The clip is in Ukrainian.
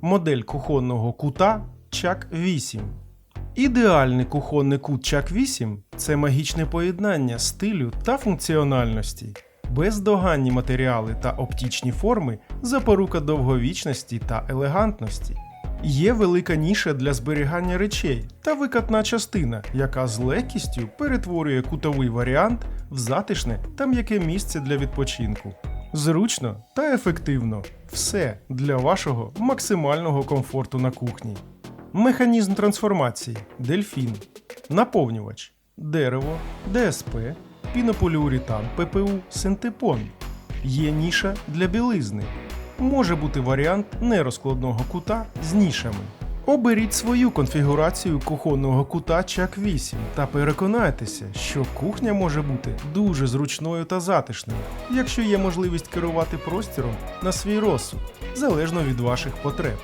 Модель кухонного кута Чак 8. Ідеальний кухонний кут Чак 8 це магічне поєднання стилю та функціональності. Бездоганні матеріали та оптічні форми запорука довговічності та елегантності. Є велика ніша для зберігання речей та викатна частина, яка з легкістю перетворює кутовий варіант в затишне та м'яке місце для відпочинку. Зручно та ефективно. Все для вашого максимального комфорту на кухні. Механізм трансформації Дельфін. Наповнювач дерево, ДСП, пінополіуретан ППУ, синтепон. Є ніша для білизни. Може бути варіант нерозкладного кута з нішами. Оберіть свою конфігурацію кухонного кута Чак 8 та переконайтеся, що кухня може бути дуже зручною та затишною, якщо є можливість керувати простіром на свій розсуд, залежно від ваших потреб.